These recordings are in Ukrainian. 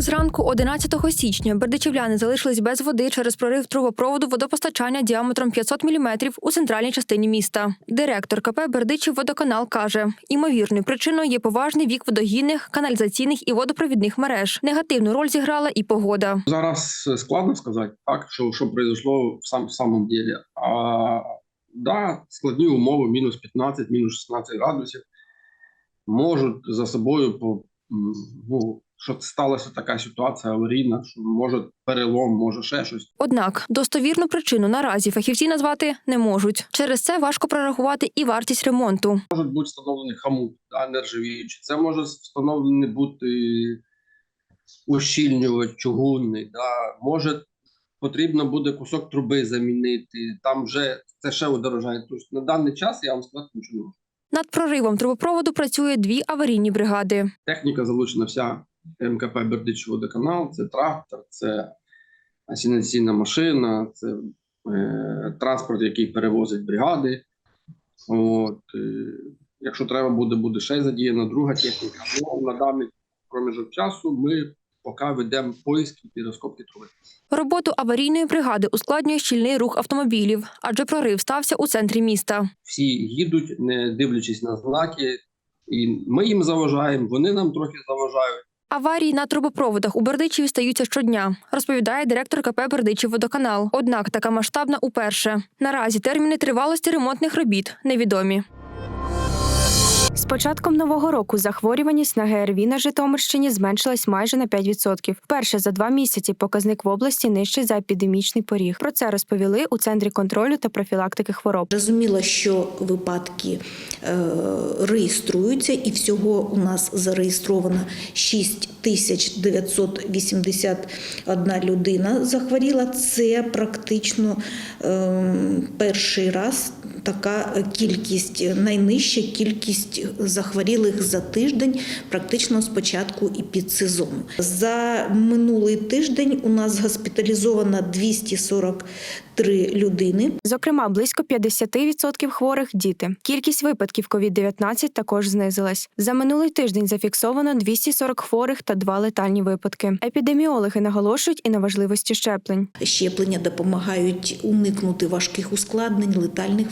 Зранку 11 січня бердичівляни залишились без води через прорив трубопроводу водопостачання діаметром 500 мм у центральній частині міста. Директор КП Бердичів водоканал каже, імовірною причиною є поважний вік водогінних, каналізаційних і водопровідних мереж. Негативну роль зіграла і погода. Зараз складно сказати, так, що, що произошло в, сам, в самом деле. А, да, складні умови, мінус 15, мінус 16 градусів, можуть за собою, по, ну, що сталася така ситуація аварійна, що може перелом, може ще щось. Однак достовірну причину наразі фахівці назвати не можуть. Через це важко прорахувати і вартість ремонту. Можуть бути встановлені хамут, да, нержавіючі. Це може встановлений бути ущільнювач чугунний. Да. Може потрібно буде кусок труби замінити. Там вже це ще удорожає. Тобто на даний час я вам сказати нічого не можу. Над проривом трубопроводу працює дві аварійні бригади. Техніка залучена вся МКП Бердич водоканал, це трактор, це асінаційна машина, це е, транспорт, який перевозить бригади. От, е, якщо треба буде, буде ще задіяна друга техніка. Ну, на даний проміжок часу ми поки ведемо поиски і розкопки труби. Роботу аварійної бригади ускладнює щільний рух автомобілів, адже прорив стався у центрі міста. Всі їдуть, не дивлячись на знаки, і ми їм заважаємо, вони нам трохи заважають. Аварії на трубопроводах у Бердичеві стаються щодня, розповідає директор КП Бердичів водоканал. Однак така масштабна уперше. Наразі терміни тривалості ремонтних робіт невідомі. Початком нового року захворюваність на ГРВІ на Житомирщині зменшилась майже на 5%. Вперше за два місяці показник в області нижчий за епідемічний поріг. Про це розповіли у центрі контролю та профілактики хвороб. Зрозуміло, що випадки е, реєструються, і всього у нас зареєстровано 6 тисяч 981 людина захворіла. Це практично е, перший раз така кількість, найнижча кількість захворілих за тиждень, практично з початку і під сезону. За минулий тиждень у нас госпіталізовано 243 людини. Зокрема, близько 50% хворих діти. Кількість випадків COVID-19 також знизилась. За минулий тиждень зафіксовано 240 хворих та два летальні випадки. Епідеміологи наголошують і на важливості щеплень. Щеплення допомагають уникнути важких ускладнень, летальних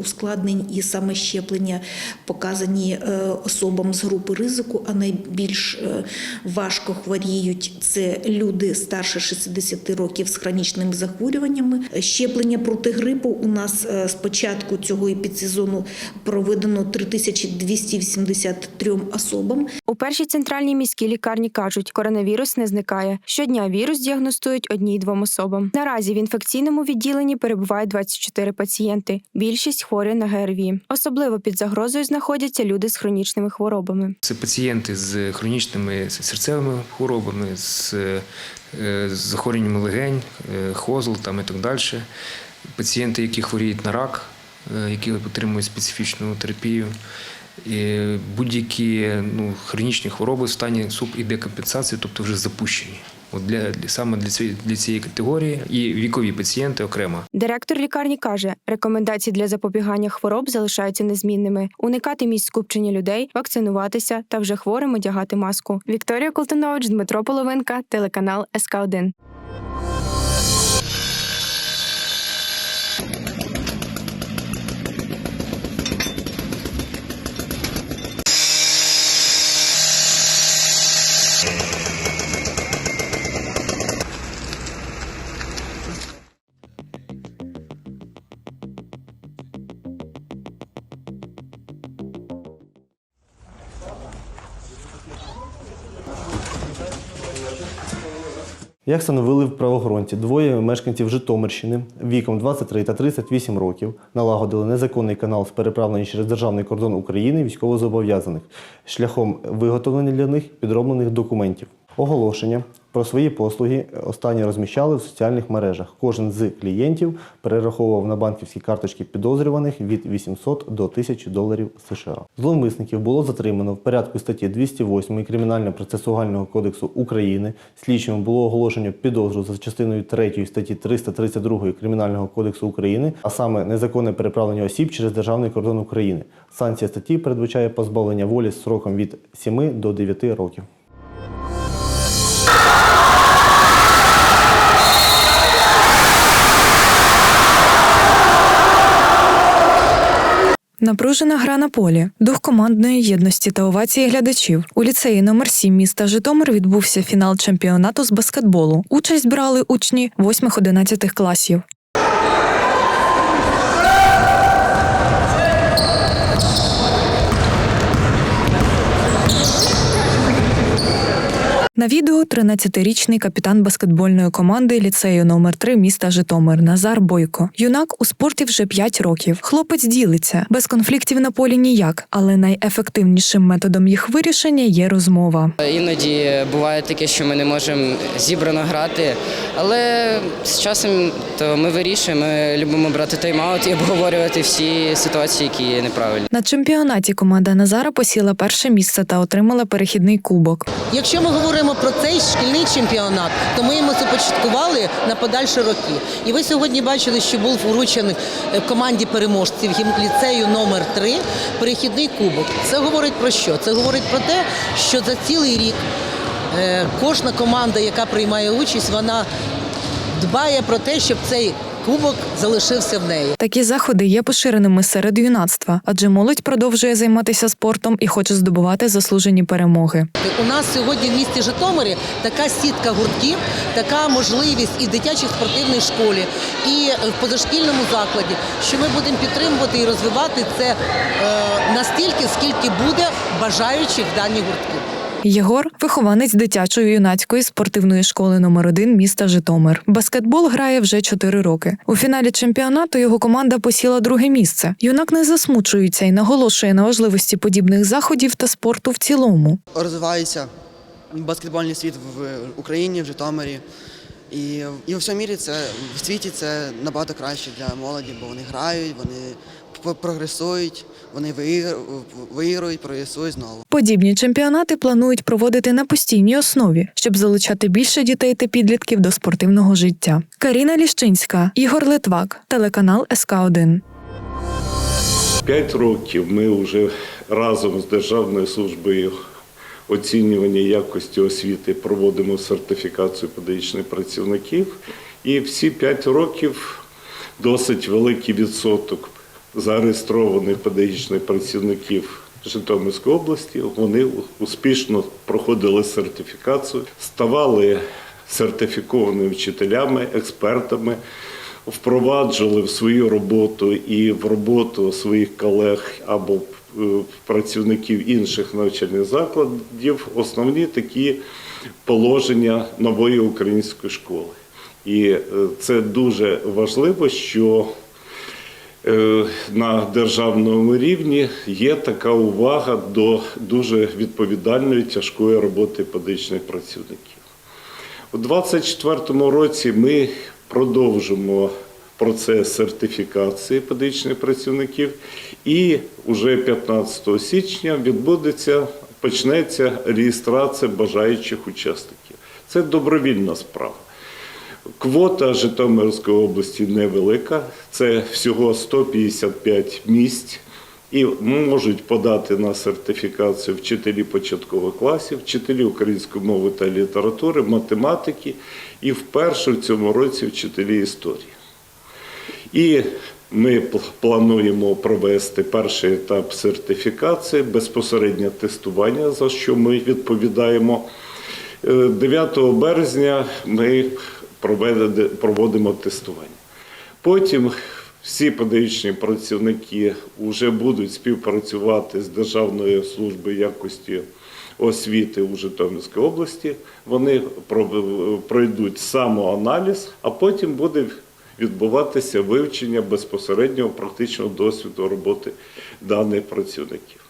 ускладнень, і саме щеплення показані е, особам з групи ризику, а найбільш е, важко хворіють це люди старше 60 років з хронічними захворюваннями. Щеплення проти грипу у нас е, з початку цього епідсезону проведено 3283 особам. Першій центральній міській лікарні кажуть, коронавірус не зникає. Щодня вірус діагностують одній-двом особам. Наразі в інфекційному відділенні перебувають 24 пацієнти. Більшість хворі на ГРВІ. Особливо під загрозою знаходяться люди з хронічними хворобами. Це пацієнти з хронічними серцевими хворобами, з, е, захворюваннями легень, е, хозл там і так далі. Пацієнти, які хворіють на рак, е, які отримують специфічну терапію. Будь-які ну, хронічні хвороби в стані суп і декомпенсації, тобто вже запущені. От для, саме для цієї, для цієї категорії і вікові пацієнти окремо. Директор лікарні каже, рекомендації для запобігання хвороб залишаються незмінними: уникати місць скупчення людей, вакцинуватися та вже хворим одягати маску. Вікторія Колтунович, Дмитро Половинка, телеканал СК 1 Як встановили правоохоронці, двоє мешканців Житомирщини віком 23 та 38 років налагодили незаконний канал з переправлення через державний кордон України військовозобов'язаних шляхом виготовлення для них підроблених документів. Оголошення про свої послуги останні розміщали в соціальних мережах. Кожен з клієнтів перераховував на банківські карточки підозрюваних від 800 до 1000 доларів США. Зловмисників було затримано в порядку статті 208 Кримінально-процесуального кодексу України. Слідчим було оголошено підозру за частиною 3 статті 332 Кримінального кодексу України, а саме незаконне переправлення осіб через державний кордон України. Санкція статті передбачає позбавлення волі сроком від 7 до 9 років. Напружена гра на полі, дух командної єдності та овації глядачів. У ліцеї номер 7 міста Житомир відбувся фінал чемпіонату з баскетболу. Участь брали учні 8-11 класів. На відео 13-річний капітан баскетбольної команди ліцею номер 3 міста Житомир Назар Бойко. Юнак у спорті вже 5 років. Хлопець ділиться без конфліктів на полі ніяк, але найефективнішим методом їх вирішення є розмова. Іноді буває таке, що ми не можемо зібрано грати, але з часом то ми вирішуємо. Ми любимо брати тайм-аут і обговорювати всі ситуації, які є неправильні. На чемпіонаті команда Назара посіла перше місце та отримала перехідний кубок. Якщо ми говоримо про цей шкільний чемпіонат, то ми його започаткували на подальші роки. І ви сьогодні бачили, що був вручений е, команді переможців гімліцею номер 3 перехідний кубок. Це говорить про що? Це говорить про те, що за цілий рік е, кожна команда, яка приймає участь, вона дбає про те, щоб цей кубок залишився в неї. Такі заходи є поширеними серед юнацтва, адже молодь продовжує займатися спортом і хоче здобувати заслужені перемоги. У нас сьогодні в місті Житомирі така сітка гуртків, така можливість і в дитячій спортивній школі, і в позашкільному закладі, що ми будемо підтримувати і розвивати це е, настільки, скільки буде бажаючих в дані гуртки. Єгор вихованець дитячої юнацької спортивної школи номер 1 міста Житомир. Баскетбол грає вже 4 роки. У фіналі чемпіонату його команда посіла друге місце. Юнак не засмучується і наголошує на важливості подібних заходів та спорту в цілому. розвивається баскетбольний світ в Україні, в Житомирі. І, і у всьому мірі це в світі це набагато краще для молоді, бо вони грають, вони прогресують, вони виігрують, прогресують знову. Подібні чемпіонати планують проводити на постійній основі, щоб залучати більше дітей та підлітків до спортивного життя. Каріна Ліщинська, Ігор Литвак, телеканал СК 1 П'ять років ми вже разом з Державною службою оцінювання якості освіти проводимо сертифікацію педагогічних працівників. І всі п'ять років досить великий відсоток зареєстрованих педагогічних працівників Житомирської області. Вони успішно проходили сертифікацію, ставали сертифікованими вчителями, експертами впроваджували в свою роботу і в роботу своїх колег або е, працівників інших навчальних закладів основні такі положення нової української школи. І е, це дуже важливо, що на державному рівні є така увага до дуже відповідальної тяжкої роботи педагогічних працівників. У 2024 році ми продовжимо процес сертифікації педагогічних працівників, і вже 15 січня відбудеться, почнеться реєстрація бажаючих учасників. Це добровільна справа. Квота Житомирської області невелика, це всього 155 місць. І можуть подати на сертифікацію вчителі початкових класів, вчителі української мови та літератури, математики і вперше в цьому році вчителі історії. І ми плануємо провести перший етап сертифікації, безпосереднє тестування, за що ми відповідаємо. Е, 9 березня ми проводимо тестування. Потім всі педагогічні працівники вже будуть співпрацювати з Державною службою якості освіти у Житомирській області. Вони пройдуть самоаналіз, а потім буде відбуватися вивчення безпосереднього практичного досвіду роботи даних працівників.